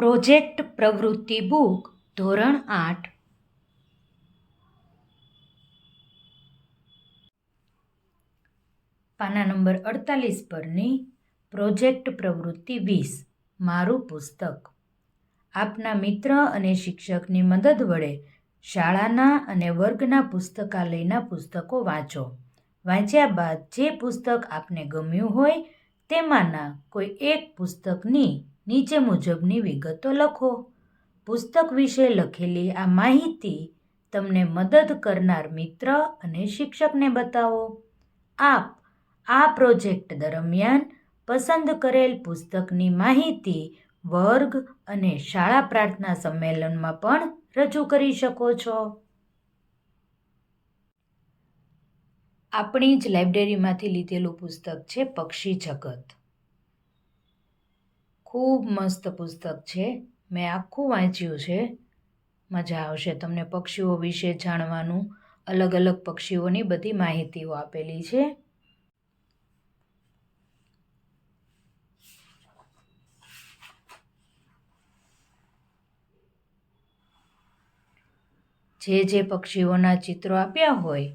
Project પ્રવૃત્તિ book, ધોરણ આઠ. પાના નંબર અડતાલીસ પરની પ્રોજેક્ટ પ્રવૃત્તિ વીસ, મારું પુસ્તક. આપના મિત્ર અને શિક્ષકની મદદ વડે શાળાના અને વર્ગના પુસ્તકાલયના પુસ્તકો વાંચો. વાંચ્યા બાદ જે પુસ્તક આપને ગમ્યું હોય, તેમાંના કોઈ એક પુસ્તકની નીચે મુજબની વિગતો લખો. પુસ્તક વિશે લખેલી આ માહિતી તમને મદદ કરનાર મિત્ર અને શિક્ષકને બતાવો. આપ આ પ્રોજેક્ટ દરમિયાન પસંદ કરેલ પુસ્તકની માહિતી વર્ગ અને શાળા પ્રાર્થના સંમેલનમાં પણ રજૂ કરી શકો છો. આપણી જ લાઇબ્રેરીમાંથી લીધેલું પુસ્તક છે પક્ષી જગત. ખૂબ મસ્ત પુસ્તક છે. મેં આખું વાંચ્યું છે. મજા આવશે તમને પક્ષીઓ વિશે જાણવાનું. અલગ અલગ પક્ષીઓની બધી માહિતીઓ આપેલી છે. જે જે પક્ષીઓના ચિત્રો આપ્યા હોય,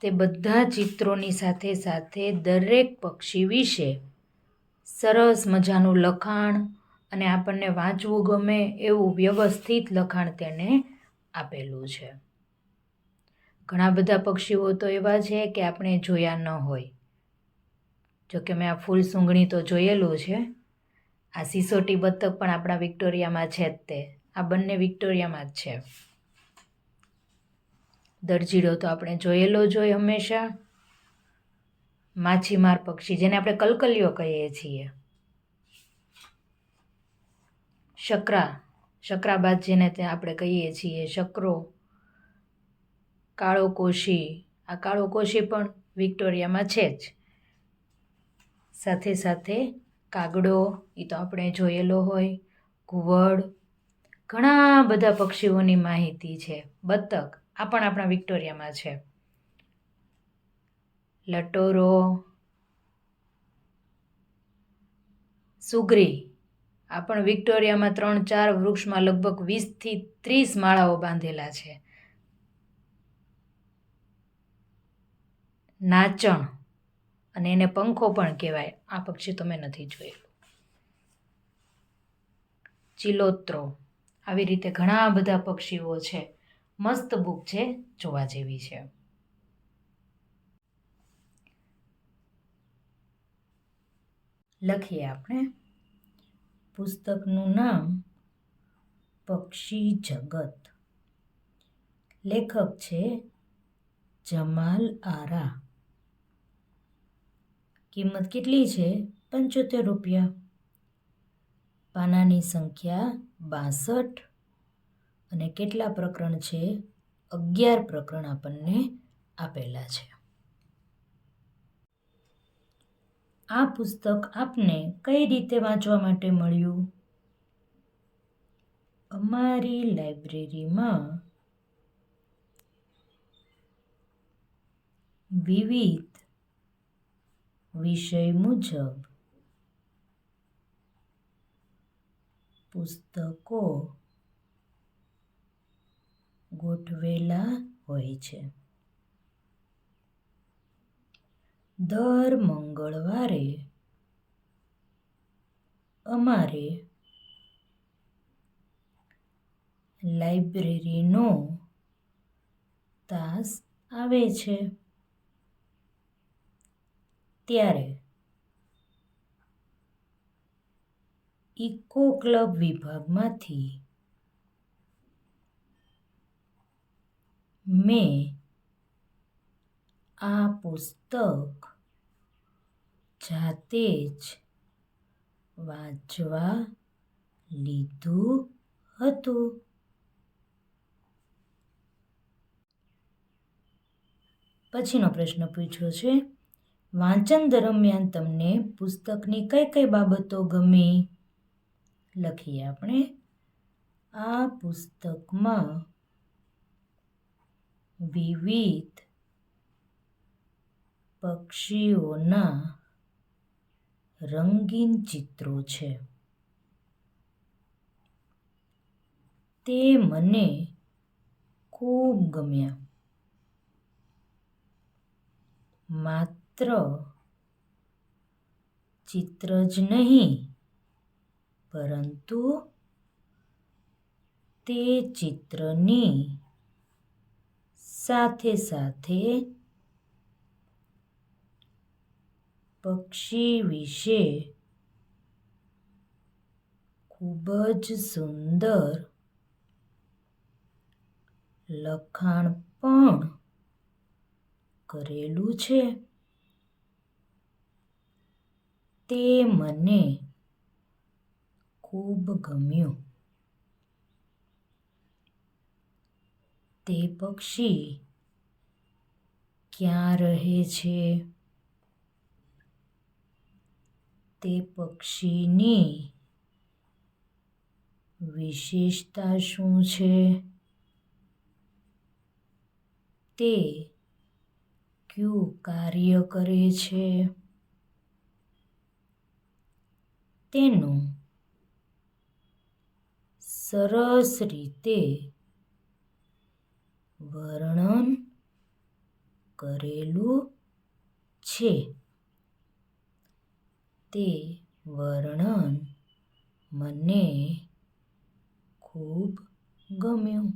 તે બધા ચિત્રોની સાથે સાથે દરેક પક્ષી વિશે સરસ મજાનું લખાણ અને આપણને વાંચવું ગમે એવું વ્યવસ્થિત લખાણ તેને આપેલું છે. ઘણા બધા પક્ષીઓ તો એવા છે કે આપણે જોયા ન હોય. જોકે મેં આ ફૂલ સૂંઘણી તો જોયેલું છે. આ સિસોટી બતક પણ આપણા વિક્ટોરિયામાં છે જ તે. આ બંને વિક્ટોરિયામાં જ છે. દરજીડો તો આપણે જોયેલો જ હોય હંમેશા. માછીમાર પક્ષી, જેને આપણે કલકલિયો કહીએ છીએ. શકરા, શકરાબાદ જેને તે આપણે કહીએ છીએ, શકરો, કાળો કોશી. આ કાળો કોશી પણ વિક્ટોરિયામાં છે જ. સાથે સાથે કાગડો એ તો આપણે જોયેલો હોય, ઘુવડ, ઘણા બધા પક્ષીઓની માહિતી છે. બતક, આ પણ આપણા વિક્ટોરિયામાં છે. લટોરો, સુગરી. આ પણ વિક્ટોરિયામાં ત્રણ ચાર વૃક્ષમાં લગભગ વીસથી ત્રીસ માળાઓ બાંધેલા છે. નાચણ. અને એને પંખો પણ કહેવાય. આ પક્ષી તો મેં નથી જોયેલું. ચિલોત્રો. આવી રીતે ઘણા બધા પક્ષીઓ છે. મસ્ત બુક છે. જોવા જેવી છે. લખીએ આપણે. પુસ્તકનું નામ પક્ષી જગત. લેખક છે જમાલ આરા. કિંમત કેટલી છે? પંચોતેર રૂપિયા. પાનાની સંખ્યા બાસઠ. અને કેટલા પ્રકરણ છે? અગિયાર પ્રકરણ આપણને આપેલા છે. આ પુસ્તક આપને કઈ રીતે વાંચવા માટે મળ્યું? અમારી લાઇબ્રેરીમાં વિવિધ વિષય મુજબ પુસ્તકો ગોઠવેલા હોય છે. દર મંગળવારે અમારે લાઇબ્રેરીનો તાસ આવે છે. ત્યારે ઇકો ક્લબ વિભાગમાંથી મેં આ પુસ્તક જાતે જ વાંચવા લીધું હતું. પછીનો પ્રશ્ન પૂછ્યો છે, વાંચન દરમિયાન તમને પુસ્તકની કઈ કઈ બાબતો ગમી? લખીએ આપણે. આ પુસ્તકમાં વિવિધ પક્ષીઓના રંગીન ચિત્રો છે. તે મને ખૂબ ગમ્યા. માત્ર ચિત્ર જ નહીં, પરંતુ તે ચિત્રની સાથે સાથે પક્ષી વિશે ખૂબ જ સુંદર લખાણ પણ કરેલું છે. તે મને ખૂબ ગમ્યું. તે પક્ષી ક્યાં રહે છે? તે પક્ષીની વિશેષતા શું છે? તે કયું કાર્ય કરે છે? તેનું સરસ રીતે વર્ણન કરેલું છે. તે વર્ણન મને ખૂબ ગમ્યું.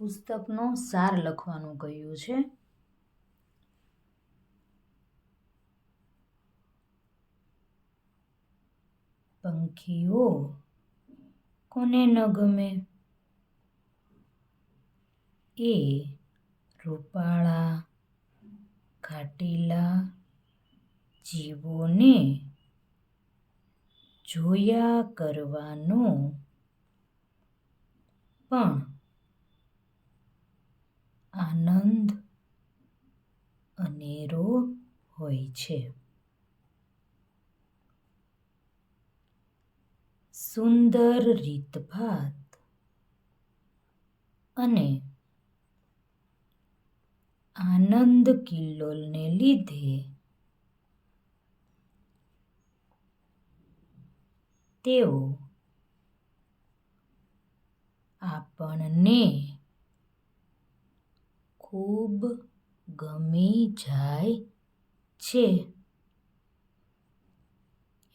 પુસ્તકનો સાર લખવાનું કહ્યું છે. પંખીઓ કોને ન ગમે? એ રૂપાળા ઘાટીલા જીવોને જોયા કરવાનો પણ આનંદ અનેરો હોય છે. સુંદર રીતભાત અને આનંદ કિલ્લોલને લીધે. તેઓ આપણને ખૂબ ગમી જાય છે.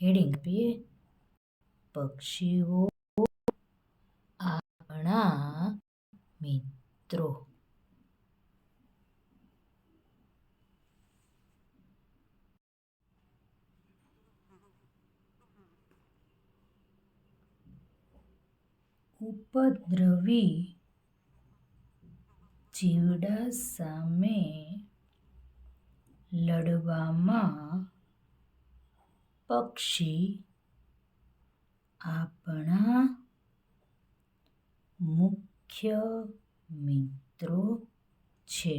હેડિંગ પીએ પક્ષીઓ આપણા મિત્રો ઉપદ્રવી જીવડા સામે લડવામાં પક્ષી આપણા મુખ્ય મિત્રો છે.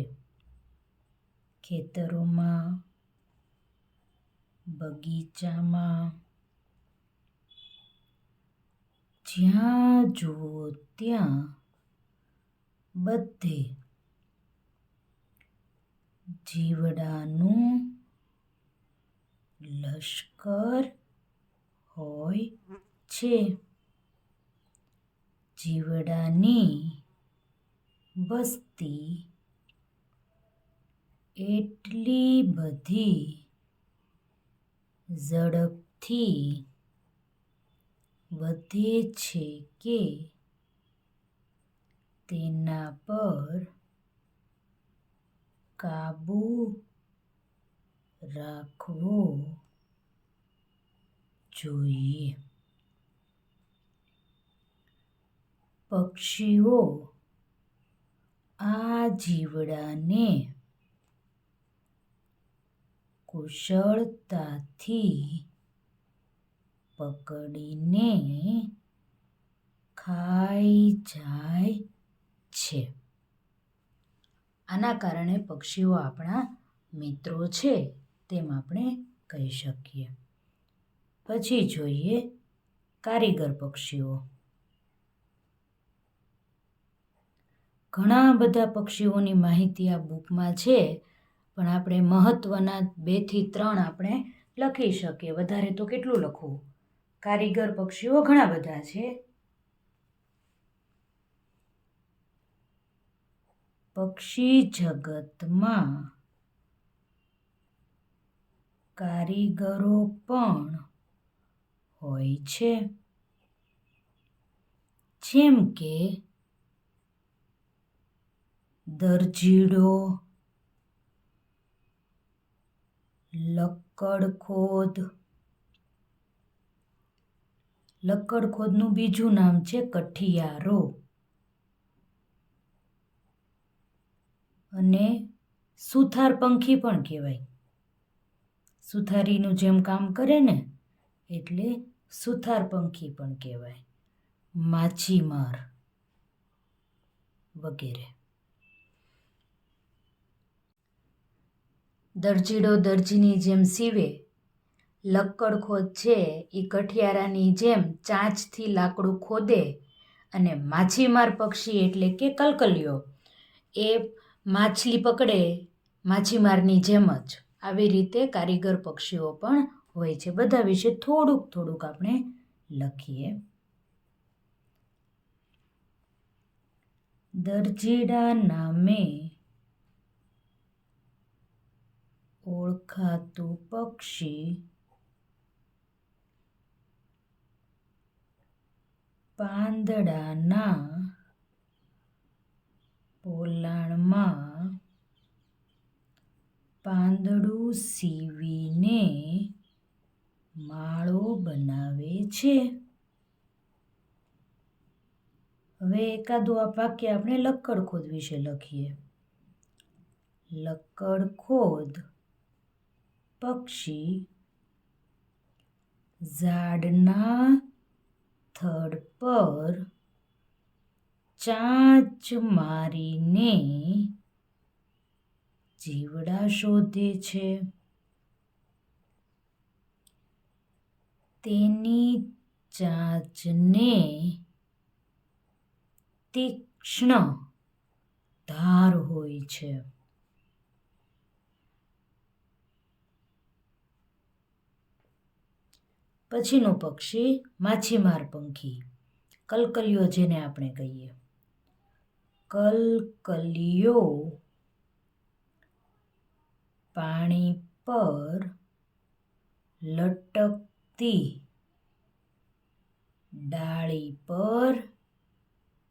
ખેતરોમાં બગીચામાં જ્યાં જુઓ ત્યાં બધે જીવડાનું લશ્કર હોય છે. જીવડાની વસ્તી એટલી બધી ઝડપથી વધે છે કે તેના પર કાબૂ રાખવો જોઈએ. પક્ષીઓ આ જીવડાને કુશળતાથી પકડીને ખાઈ જાય છે. આના કારણે પક્ષીઓ આપણા મિત્રો છે તેમ આપણે કહી શકીએ. પછી જોઈએ કારીગર પક્ષીઓ. ઘણા બધા પક્ષીઓની માહિતી આ બુકમાં છે, પણ આપણે મહત્ત્વના બેથી ત્રણ આપણે લખી શકીએ. વધારે તો કેટલું લખવું? કારીગર પક્ષીઓ ઘણા બધા છે. પક્ષી જગતમાં કારીગરો પણ હોય છે. જેમ કે દરજીડો, લક્કડખોદ લક્કડખોદનું બીજું નામ છે કઠિયારો. અને સુથાર પંખી પણ કહેવાય. સુથારીનું જેમ કામ કરે ને, એટલે સુથાર પંખી પણ કહેવાય. માછીમાર વગેરે. દરજીડો દરજીની જેમ સીવે લક્કડખોદ છે એ કઠિયારાની જેમ ચાંચથી લાકડું ખોદે અને માછીમાર પક્ષી એટલે કે કલકલિયો, એ માછલી પકડે માછીમારની જેમ જ. આવી રીતે કારીગર પક્ષીઓ પણ હોય છે. બધા વિશે થોડુંક થોડુંક આપણે લખીએ. દરજીડા નામે ઓળખાતું પક્ષી પાંદડાના પોલાણમાં પાંદડું સીવીને માળો બનાવે છે. હવે એકાદું આ વાક્ય આપણે લક્કડખોદ વિશે લખીએ. લક્કડખોદ પક્ષી ઝાડના થડ પર ચાંચ મારીને જીવડા શોધે છે. તેની ચાંચને તીક્ષ્ણ ધાર હોય છે. પછીનું પક્ષી માછીમાર પંખી. કલકલિયો જેને આપણે કહીએ. કલકલિયો પાણી પર લટકતી ડાળી પર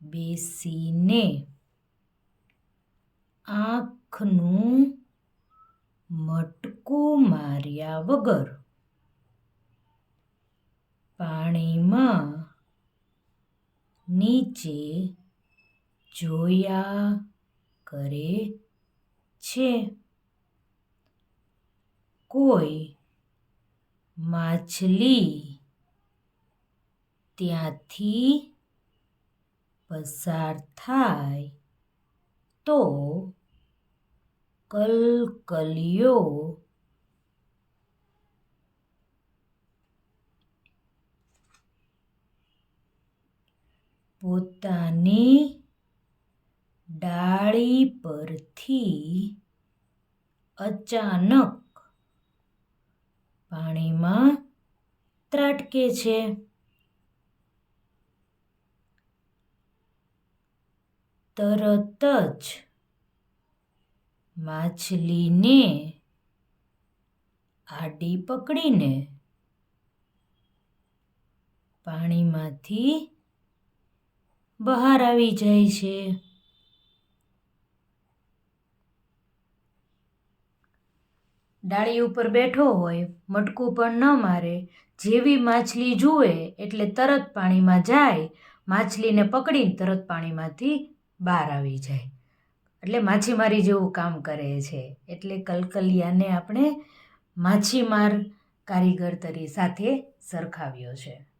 બેસીને આંખનું મટકું માર્યા વગર પાણીમાં નીચે જોયા કરે છે. કોઈ માછલી ત્યાંથી પસાર થાય તો કલકલિયો પોતાની ડાળી પરથી અચાનક પાણીમાં ત્રાટકે છે. તરત જ માછલીને આડી પકડીને પાણીમાંથી બહાર આવી જાય છે. ડાળી ઉપર બેઠો હોય, મટકું પણ ન મારે. જેવી માછલી જુએ એટલે તરત પાણીમાં જાય. માછલીને પકડીને તરત પાણીમાંથી બહાર આવી જાય. એટલે માછીમારી જેવું કામ કરે છે. એટલે કલકલિયાને આપણે માછીમાર કારીગર તરી સાથે સરખાવ્યો છે.